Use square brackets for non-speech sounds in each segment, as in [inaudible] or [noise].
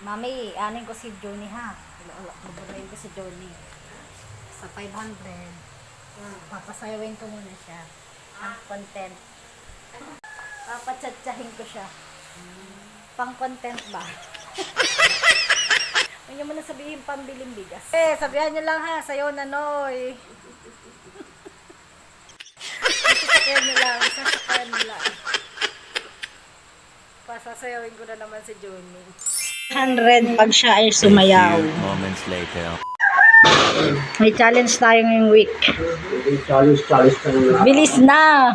Mami, anin ko si Johnny ha. Buburayin ko si Johnny. Sa 500. Papasayawin ko muna siya. Ang content. Papachatsahin ko siya. Pang content ba? [laughs] Huwag niyo muna sabihin pambiling bigas. Eh, sabihan niyo lang ha, sa'yo na Noy. Sasakyan niyo lang, sasakyan niyo lang. Pasasayawin ko na naman si Johnny. 100 pag siya ay sumayaw. moments later. May challenge tayo ngayong week. Challenge, challenge ka naman. Bilis na!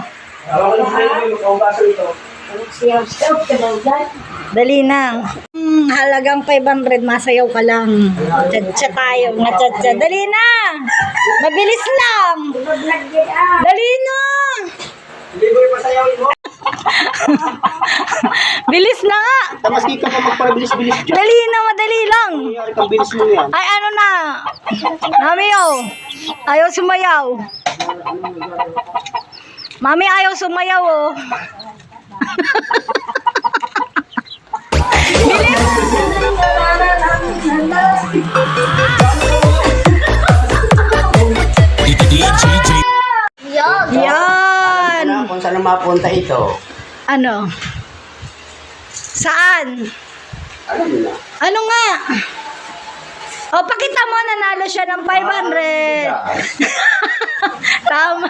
Dali na. Hmm, halagang 500, masayaw ka lang. Chatcha tayo, chatcha. Dali na! Mabilis lang! Dali na! Hindi ko ipasayawin mo. [laughs] Bilis na nga! Tamaski ka pa magpabilis-bilis dyan. Dali na, madali lang! Nangyari kang bilis mo yan. Ay, ano na? Mami, oh. Ayaw sumayaw. Mami, ayaw sumayaw, oh. [laughs] Yan! Na, kung saan mapunta ito? Ano? Saan? Mo na. Ano nga? O, pakita mo, nanalo siya ng 500. [laughs] Tama.